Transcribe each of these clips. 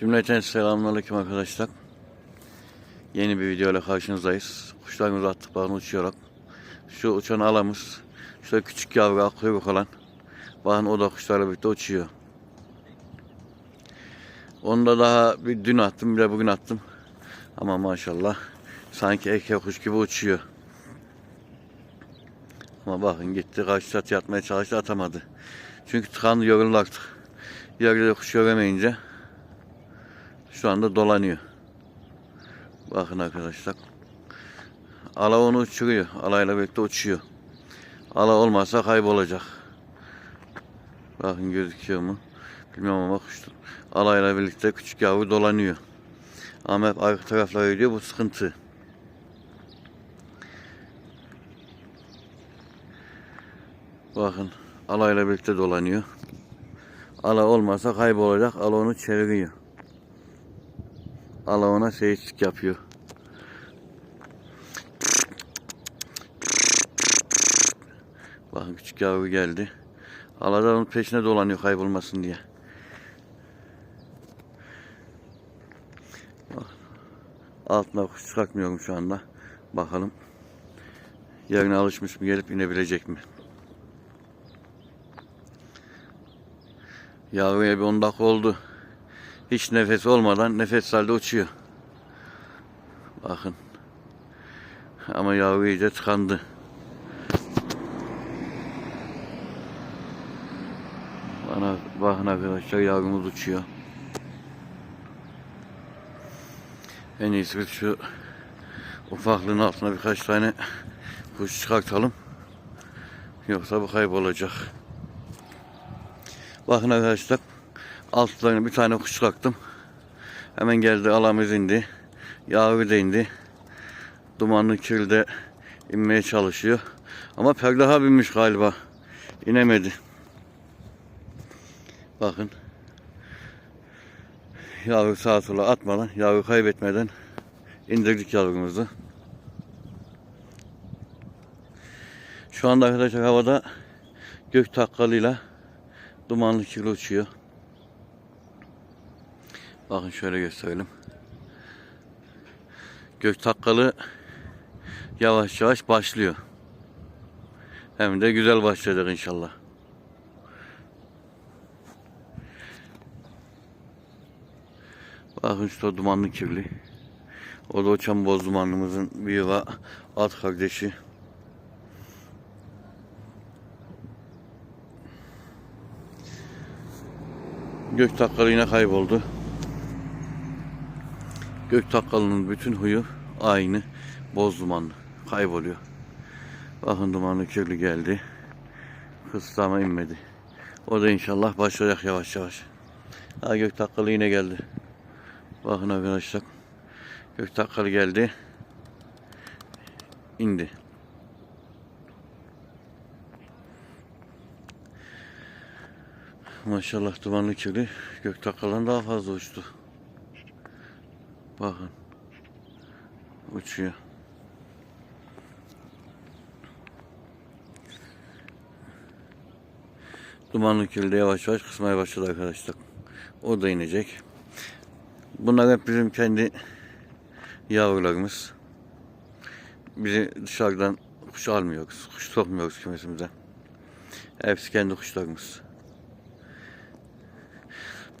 Cümleten selamünaleyküm arkadaşlar. Yeni bir video ile karşınızdayız. Kuşlarımız attıklarını uçuyarak. Şu uçan alamız, şöyle küçük yavru kuyruk olan. Bakın o da kuşlarla birlikte uçuyor. Onu da daha bir dün attım, bir de bugün attım. Ama maşallah sanki erkek kuş gibi uçuyor. Ama bakın gitti karşı çatıya atmaya çalıştı atamadı. Çünkü tıkandı yoruldu artık. Yerde kuş göremeyince şu anda dolanıyor. Bakın arkadaşlar. Ala onu uçuruyor. Alayla birlikte uçuyor. Ala olmazsa kaybolacak. Bakın gözüküyor mu? Bilmiyorum ama kuş alayla birlikte küçük yavru dolanıyor. Ama hep arka taraflara gidiyor. Bu sıkıntı. Bakın alayla birlikte dolanıyor. Ala olmazsa kaybolacak. Ala onu çeviriyor. Ala ona seyircilik yapıyor. Bakın küçük yavru geldi. Ala da onun peşine dolanıyor kaybolmasın diye. Bak. Altına kuş çıkartmıyorum şu anda. Bakalım. Yerine alışmış mı gelip inebilecek mi? Yavruya bir 10 dakika oldu. Hiç nefes olmadan nefes halde uçuyor. Bakın. Ama yavru iyice tıkandı. Bana bakın arkadaşlar yavrumuz uçuyor. En iyisi biz şu ufaklığın altına birkaç tane kuş çıkartalım. Yoksa bu kaybolacak. Bakın arkadaşlar altlarına bir tane kuş çıkarttım. Hemen geldi alamız indi. Yavru da indi. Dumanlı kirli inmeye çalışıyor. Ama perdaha binmiş galiba. İnemedi. Bakın. Yavru sağa sola atmadan, yavru kaybetmeden indirdik yavrumuzu. Şu anda arkadaşlar havada gök takkalıyla dumanlı kirli uçuyor. Bakın şöyle gösterelim. Gök takkalı yavaş yavaş başlıyor. Hem de güzel başladık inşallah. Bakın şu da dumanlı kirli. O da uçan boz dumanımızın bir yuva alt kardeşi. Gök takkalı yine kayboldu. Gök takkalının bütün huyu aynı. Boz dumanlı. Kayboluyor. Bakın dumanlı kirli geldi. Kıstı ama inmedi. O da inşallah başlayacak yavaş yavaş. Ha gök takkalı yine geldi. Bakın arkadaşlar. Gök takkalı geldi. İndi. Maşallah dumanlı kirli gök takkalan daha fazla uçtu. Bakın. Uçuyor. Dumanlı kirli de yavaş yavaş kısmaya başladı arkadaşlar. O da inecek. Bunlar hep bizim kendi yavrularımız. Bizi dışarıdan kuş almıyoruz. Kuş sokmuyoruz kümesimize. Hepsi kendi kuşlarımız.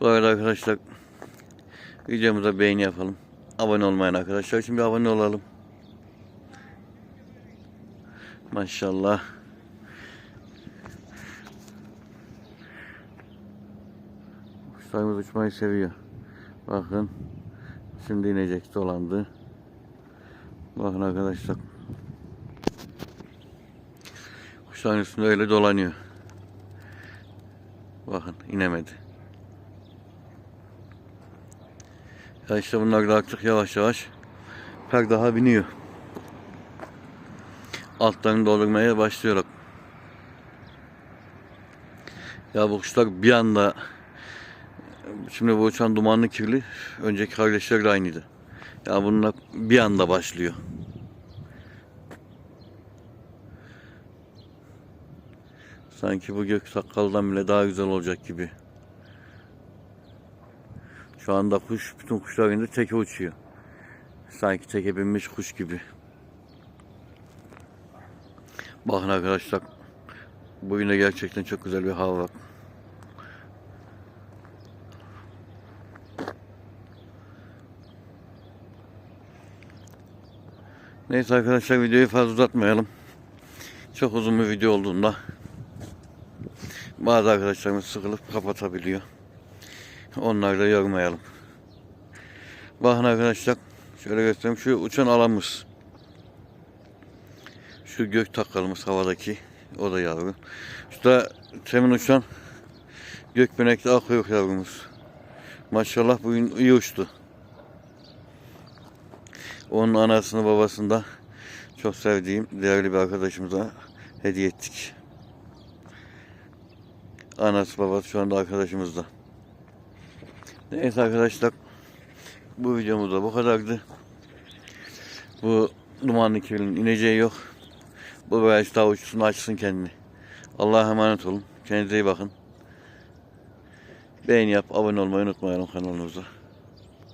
Bu arada arkadaşlar videomuza beğeni yapalım. Abone olmayan arkadaşlar şimdi abone olalım. Maşallah. Kuşlarımız uçmayı seviyor. Bakın. Şimdi inecek dolandı. Bakın arkadaşlar. Kuşların üstünde öyle dolanıyor. Bakın inemedi. Ya işte bunlar da artık yavaş yavaş daha biniyor. Altlarını doldurmaya başlıyor. Ya bu kuşlar bir anda şimdi bu uçan dumanlı kirli önceki kardeşler de aynıydı. Ya bunlar bir anda başlıyor. Sanki bu gök sakaldan bile daha güzel olacak gibi. Şu anda kuş, bütün kuşlar indi teke uçuyor. Sanki teke binmiş kuş gibi. Bakın arkadaşlar. Bugün de gerçekten çok güzel bir hava var. Neyse arkadaşlar videoyu fazla uzatmayalım. Çok uzun bir video olduğunda bazı arkadaşlarımız sıkılıp kapatabiliyor. Onları da yormayalım. Bakın arkadaşlar şöyle göstereyim. Şu uçan alanımız. Şu gök takalımız havadaki. O da yavru. Şu da temin uçan gökbenekli akkuyruk yavrumuz. Maşallah bugün iyi uçtu. Onun anasını babasını da çok sevdiğim değerli bir arkadaşımıza hediye ettik. Anası babası şu anda arkadaşımızda. Neyse arkadaşlar bu videomuz da bu kadardı. Bu dumanlı kirlinin ineceği yok. Bu daha uçsun açsın kendini. Allah'a emanet olun. Kendinize iyi bakın. Beğeni yap, abone olmayı unutmayalım kanalımıza.